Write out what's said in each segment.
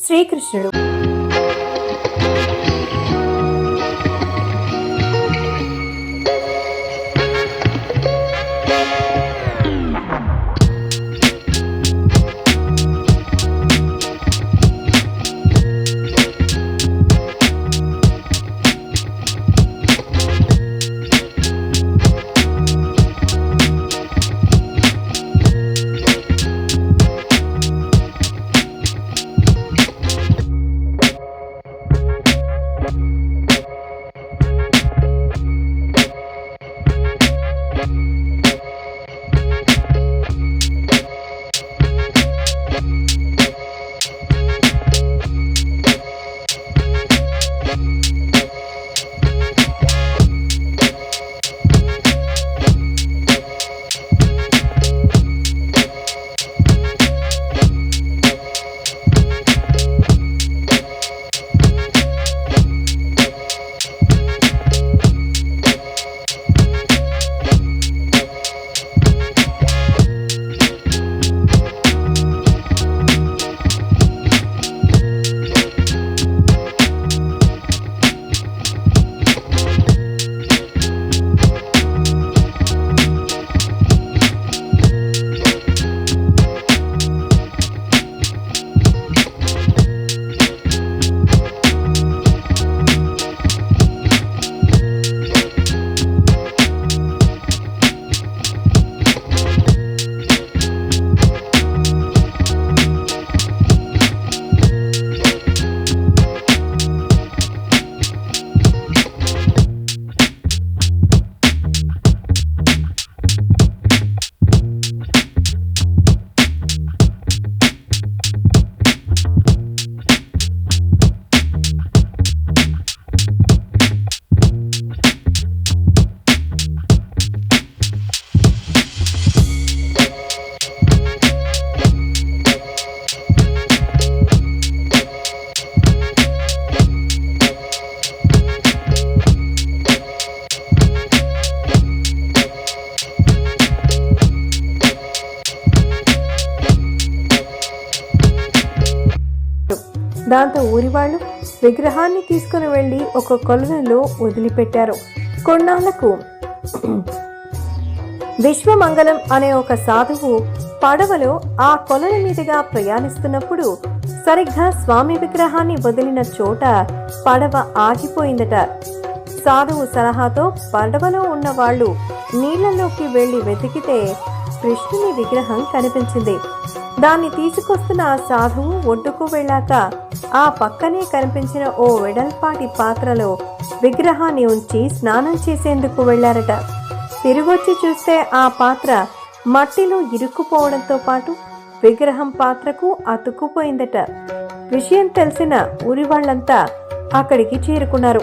శ్రీకృష్ణుడు దాంతో ఊరి వాళ్ళు విగ్రహాన్ని తీసుకుని వెళ్ళి ఒక కొలనులో వదిలిపెట్టారు. కొన్నాళ్ళకు విశ్వమంగళం అనే ఒక సాధువు పడవలో ఆ కొలను మీదుగా ప్రయాణిస్తున్నప్పుడు సరిగ్గా స్వామి విగ్రహాన్ని వదిలిన చోట పడవ ఆగిపోయిందట. సాధువు సలహాతో పడవలో ఉన్న వాళ్ళు నీళ్ళలోకి వెళ్ళి వెతికితే కృష్ణుని విగ్రహం కనిపించింది. దాన్ని తీసుకొస్తున్న ఆ సాధువు ఒడ్డుకు వెళ్ళాక ఆ పక్కనే కనిపించిన ఓ వెడల్పాటి పాత్రలో విగ్రహాన్ని ఉంచి స్నానం చేసేందుకు వెళ్ళారట. తిరిగొచ్చి చూస్తే ఆ పాత్ర మట్టిలో ఇరుక్కుపోవడంతో పాటు విగ్రహం పాత్రకు అతుక్కుపోయిందట. విషయం తెలిసిన ఊరి వాళ్ళంతా అక్కడికి చేరుకున్నారు.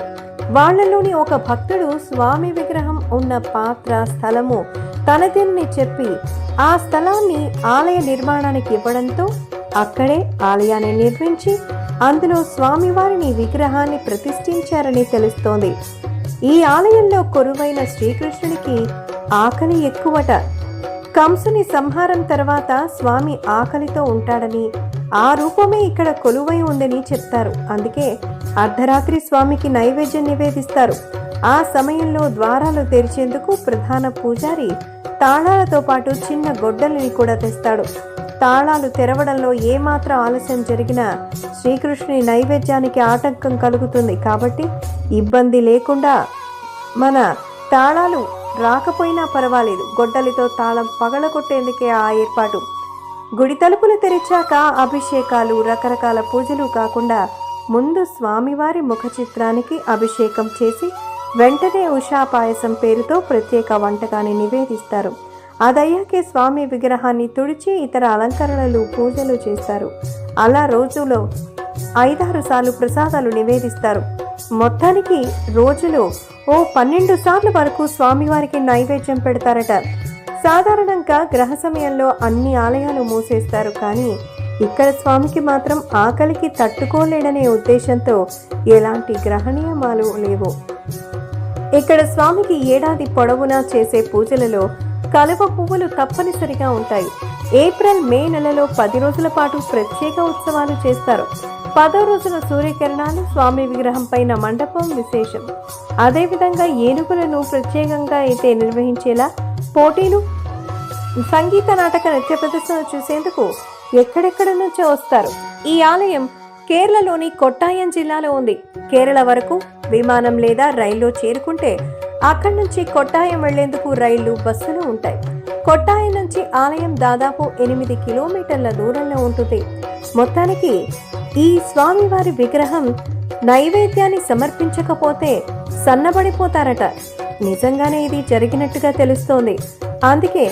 వాళ్ళలోని ఒక భక్తుడు స్వామి విగ్రహం ఉన్న పాత్ర స్థలము తనదేనని చెప్పి ఆ స్థలాన్ని ఆలయ నిర్మాణానికి ఇవ్వడంతో అక్కడే ఆలయాన్ని నిర్మించి అందులో స్వామివారిని విగ్రహాన్ని ప్రతిష్ఠించారని తెలుస్తోంది. ఈ ఆలయంలో కొరువైన శ్రీకృష్ణుడికి ఆకలి ఎక్కువట. కంసుని సంహారం తర్వాత స్వామి ఆకలితో ఉంటాడని ఆ రూపమే ఇక్కడ కొలువై ఉందని చెప్తారు. అందుకే అర్ధరాత్రి స్వామికి నైవేద్యం నివేదిస్తారు. ఆ సమయంలో ద్వారాలు తెరిచేందుకు ప్రధాన పూజారి తాళాలతో పాటు చిన్న గొడ్డలిని కూడా తెస్తాడు. తాళాలు తెరవడంలో ఏమాత్రం ఆలస్యం జరిగినా శ్రీకృష్ణుని నైవేద్యానికి ఆటంకం కలుగుతుంది కాబట్టి ఇబ్బంది లేకుండా మన తాళాలు రాకపోయినా పర్వాలేదు. గొడ్డలితో తాళం పగలగొట్టేందుకే ఆ ఏర్పాటు. గుడి తలుపులు తెరిచాక అభిషేకాలు రకరకాల పూజలు కాకుండా ముందు స్వామివారి ముఖ చిత్రానికి అభిషేకం చేసి వెంటనే ఉషా పాయసం పేరుతో ప్రత్యేక వంటకాన్ని నివేదిస్తారు. అదయ్యాకే స్వామి విగ్రహాన్ని తుడిచి ఇతర అలంకరణలు పూజలు చేస్తారు. అలా రోజులో ఐదారు సార్లు ప్రసాదాలు నివేదిస్తారు. మొత్తానికి రోజులో ఓ పన్నెండు సార్లు వరకు స్వామివారికి నైవేద్యం పెడతారట. సాధారణంగా గ్రహ సమయంలో అన్ని ఆలయాలు మూసేస్తారు కానీ ఇక్కడ స్వామికి మాత్రం ఆకలికి తట్టుకోలేడనే ఉద్దేశంతో ఎలాంటి గ్రహ నియమాలు లేవు. ఇక్కడ స్వామికి ఏడాది పొడవునా చేసే పూజలలో కలువ పువ్వులు తప్పనిసరిగా ఉంటాయి. ఏప్రిల్ మే నెలలో పది రోజుల పాటు ప్రత్యేక ఉత్సవాలు చేస్తారు. పదో రోజున సూర్యకిరణాలు స్వామి విగ్రహం పైన మండపం విశేషం. అదేవిధంగా ఏనుగులను ప్రత్యేకంగా అయితే నిర్వహించేలా పోటీలు సంగీత నాటక నృత్య ప్రదర్శన చూసేందుకు ఎక్కడెక్కడ నుంచో వస్తారు. ఈ ఆలయం కేరళలోని కొట్టాయం జిల్లాలో ఉంది. కేరళ వరకు విమానం లేదా రైల్లో చేరుకుంటే అక్కడి నుంచి కొట్టాయం వెళ్ళేందుకు రైళ్ళు బస్సులు ఉంటాయి. కొట్టాయం నుంచి ఆలయం దాదాపు ఎనిమిది కిలోమీటర్ల దూరంలో ఉంటుంది. మొత్తానికి ఈ స్వామివారి విగ్రహం నైవేద్యాన్ని సమర్పించకపోతే సన్నబడిపోతారట. నిజంగానే ఇది జరిగినట్టుగా తెలుస్తోంది. అందుకే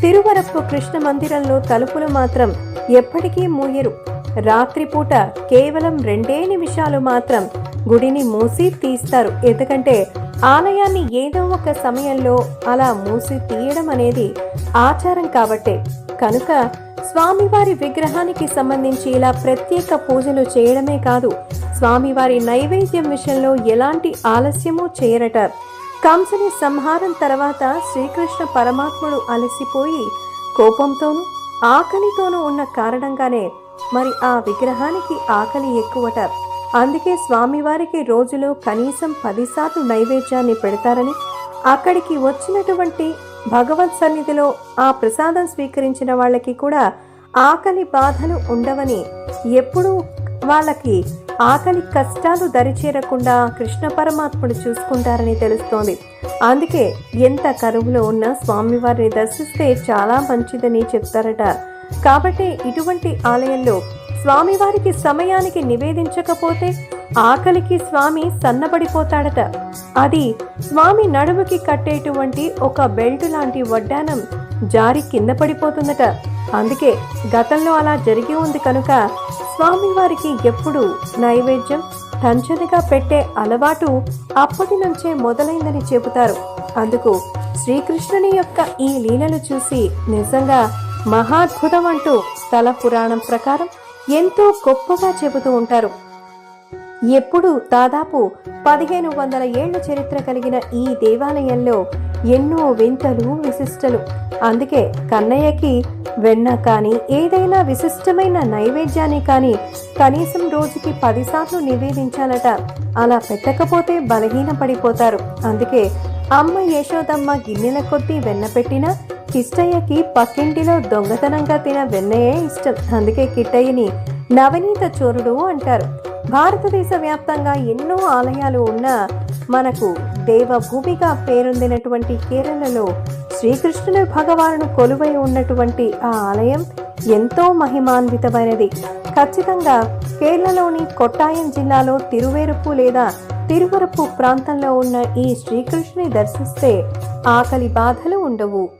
తిరువరప్పు కృష్ణ మందిరంలో తలుపులు మాత్రం ఎప్పటికీ మూయరు. రాత్రిపూట కేవలం రెండే నిమిషాలు మాత్రం గుడిని మూసి తీస్తారు. ఎందుకంటే ఆలయాన్ని ఏదో ఒక సమయంలో అలా మూసి తీయడం అనేది ఆచారం కాబట్టే. కనుక స్వామివారి విగ్రహానికి సంబంధించి ఇలా ప్రత్యేక పూజలు చేయడమే కాదు స్వామివారి నైవేద్యం విషయంలో ఎలాంటి ఆలస్యమూ చేయరట కంసని సంహారం తర్వాత శ్రీకృష్ణ పరమాత్ముడు అలసిపోయి కోపంతోనూ ఆకలితోనూ ఉన్న కారణంగానే మరి ఆ విగ్రహానికి ఆకలి ఎక్కువట. అందుకే స్వామివారికి రోజులో కనీసం పదిసార్లు నైవేద్యాన్ని పెడతారని అక్కడికి వచ్చినటువంటి భగవత్ సన్నిధిలో ఆ ప్రసాదం స్వీకరించిన వాళ్ళకి కూడా ఆకలి బాధలు ఉండవని ఎప్పుడూ వాళ్ళకి ఆకలి కష్టాలు దరిచేరకుండా కృష్ణ పరమాత్ముడు చూసుకుంటారని తెలుస్తోంది. అందుకే ఎంత కరువులో ఉన్న స్వామివారిని దర్శిస్తే చాలా మంచిదని చెప్తారట. కాబట్టి ఇటువంటి ఆలయంలో స్వామివారికి సమయానికి నివేదించకపోతే ఆకలికి స్వామి సన్నబడిపోతాడట. అది స్వామి నడుముకి కట్టేటువంటి ఒక బెల్ట్ లాంటి వడ్డానం జారి కింద పడిపోతుందట. అందుకే గతంలో అలా జరిగి ఉంది కనుక స్వామివారికి ఎప్పుడు నైవేద్యం తంచనగా పెట్టే అలవాటు అప్పటి నుంచే మొదలైందని చెబుతారు. అందుకు శ్రీకృష్ణుని యొక్క ఈ లీలలు చూసి నిజంగా మహాద్భుతం అంటూ స్థల పురాణం ప్రకారం ఎంతో గొప్పగా చెబుతూ ఉంటారు. ఎప్పుడు దాదాపు పదిహేను వందల ఏళ్ళ చరిత్ర కలిగిన ఈ దేవాలయంలో ఎన్నో వింతలు విశిష్టలు. అందుకే కన్నయ్యకి వెన్న కానీ ఏదైనా విశిష్టమైన నైవేద్యాన్ని కానీ కనీసం రోజుకి పదిసార్లు నివేదించాలట. అలా పెట్టకపోతే బలహీన పడిపోతారు అందుకే అమ్మ యశోదమ్మ గిన్నెల కొద్దీ వెన్న పెట్టినా కిష్టయ్యకి పక్కింటిలో దొంగతనంగా తిన వెన్నయే ఇష్టం. అందుకే కిట్టయ్యని నవనీత చోరుడు అంటారు. భారతదేశ వ్యాప్తంగా ఎన్నో ఆలయాలు ఉన్నా మనకు దేవభూమిగా పేరొందినటువంటి కేరళలో శ్రీకృష్ణుని భగవాను కొలువై ఉన్నటువంటి ఆ ఆలయం ఎంతో మహిమాన్వితమైనది. ఖచ్చితంగా కేరళలోని కొట్టాయం జిల్లాలో తిరువేరుపు లేదా తిరువరపు ప్రాంతంలో ఉన్న ఈ శ్రీకృష్ణుని దర్శిస్తే ఆకలి బాధలు ఉండవు.